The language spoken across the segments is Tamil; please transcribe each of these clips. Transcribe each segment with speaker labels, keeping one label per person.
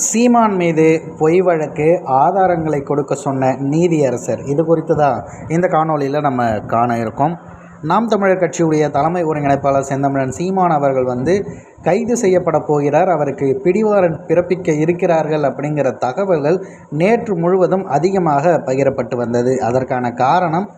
Speaker 1: சீமான் மீது பொய் வழக்கு ஆதாரங்களை கொடுக்க சொன்ன நீதியரசர். இது குறித்து தான் இந்த காணொளியில் நம்ம காண இருக்கோம். நாம் தமிழர் கட்சியுடைய தலைமை ஒருங்கிணைப்பாளர் செந்தமிழன் சீமான் அவர்கள் வந்து கைது செய்யப்பட போகிறார். அவருக்கு பிடிவாரன் பிறப்பிக்க இருக்கிறார்கள் அப்படிங்கிற தகவல்கள் நேற்று முழுவதும் அதிகமாக பகிரப்பட்டு வந்தது. அதற்கான காரணம்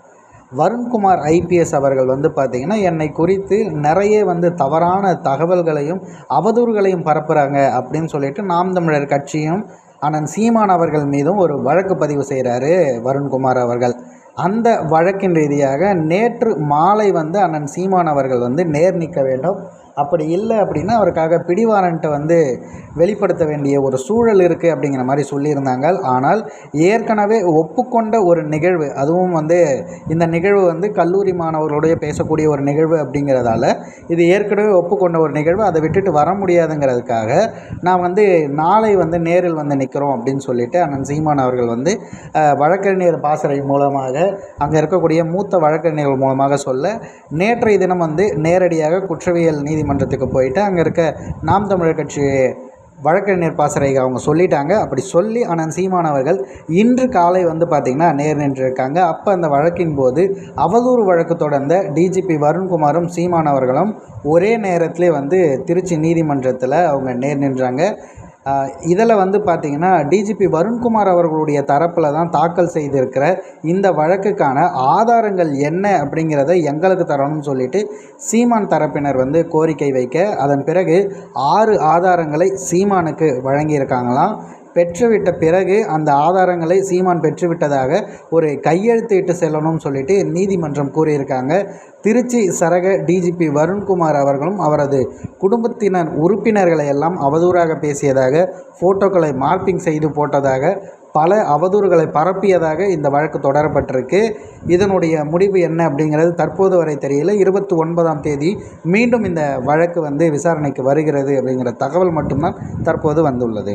Speaker 1: வருண்குமார் ஐபிஎஸ் அவர்கள் வந்து பார்த்திங்கன்னா என்னை குறித்து நிறைய வந்து தவறான தகவல்களையும் அவதூறுகளையும் பரப்புகிறாங்க அப்படின்னு சொல்லிட்டு நாம் தமிழர் கட்சியும் அண்ணன் சீமான் அவர்கள் மீதும் ஒரு வழக்கு பதிவு செய்கிறாரு வருண்குமார் அவர்கள். அந்த வழக்கின் ரீதியாக நேற்று மாலை வந்து அண்ணன் சீமான் அவர்கள் வந்து நேர் நிற்க வேண்டும். அப்படி இல்லை அப்படின்னா அவருக்காக பிடிவாரண்ட்டை வந்து வெளிப்படுத்த வேண்டிய ஒரு சூழல் இருக்குது அப்படிங்கிற மாதிரி சொல்லியிருந்தாங்க. ஆனால் ஏற்கனவே ஒப்புக்கொண்ட ஒரு நிகழ்வு அதுவும் வந்து இந்த நிகழ்வு வந்து கல்லூரி மாணவர்களுடைய பேசக்கூடிய ஒரு நிகழ்வு அப்படிங்கிறதால இது ஏற்கனவே ஒப்புக்கொண்ட ஒரு நிகழ்வு அதை விட்டுட்டு வர முடியாதுங்கிறதுக்காக நான் வந்து நாளை வந்து நேரில் வந்து நிற்கிறோம் அப்படின்னு சொல்லிட்டு அண்ணன் சீமான் அவர்கள் வந்து வழக்கறிஞர் பாசறை மூலமாக அங்கே இருக்கக்கூடிய மூத்த வழக்கறிஞர்கள் மூலமாக சொல்ல நேற்றைய தினம் வந்து நேரடியாக குற்றவியல் நீதி நீதிமன்றத்துக்கு போயிட்டு அங்கே இருக்க நாம் தமிழர் கட்சி வழக்கறிஞர் பாசறை அவங்க சொல்லிட்டாங்க. அப்படி சொல்லி அனந்த் சீமான் அவர்கள் இன்று காலை வந்து பார்த்திங்கன்னா நேர் நின்றிருக்காங்க. அப்போ அந்த வழக்கின் போது அவதூறு வழக்கு தொடர்ந்த டிஜிபி வருண்குமாரும் சீமான் அவர்களும் ஒரே நேரத்திலே வந்து திருச்சி நீதிமன்றத்தில் அவங்க நேர் நின்றாங்க. இதில் வந்து பார்த்திங்கன்னா டிஜிபி வருண்குமார் அவர்களுடைய தரப்பில் தான் தாக்கல் செய்திருக்கிற இந்த வழக்குக்கான ஆதாரங்கள் என்ன அப்படிங்கிறத எங்களுக்கு தரணும்னு சொல்லிட்டு சீமான் தரப்பினர் வந்து கோரிக்கை வைக்க அதன் பிறகு ஆறு ஆதாரங்களை சீமானுக்கு வழங்கியிருக்காங்களாம். பெற்றுவிட்ட பிறகு அந்த ஆதாரங்களை சீமான் பெற்றுவிட்டதாக ஒரு கையெழுத்திட்டு செல்லணும்னு சொல்லிட்டு நீதிமன்றம் கூறியிருக்காங்க. திருச்சி சரக டிஜிபி வருண்குமார் அவர்களும் அவரது குடும்பத்தினர் உறுப்பினர்களை எல்லாம் அவதூறாக பேசியதாக ஃபோட்டோக்களை மார்பிங் செய்து போட்டதாக பல அவதூறுகளை பரப்பியதாக இந்த வழக்கு தொடரப்பட்டிருக்கு. இதனுடைய முடிவு என்ன அப்படிங்கிறது தற்போது வரை தெரியல. இருபத்தி ஒன்பதாம் தேதி மீண்டும் இந்த வழக்கு வந்து விசாரணைக்கு வருகிறது அப்படிங்கிற தகவல் மட்டும்தான் தற்போது வந்துள்ளது.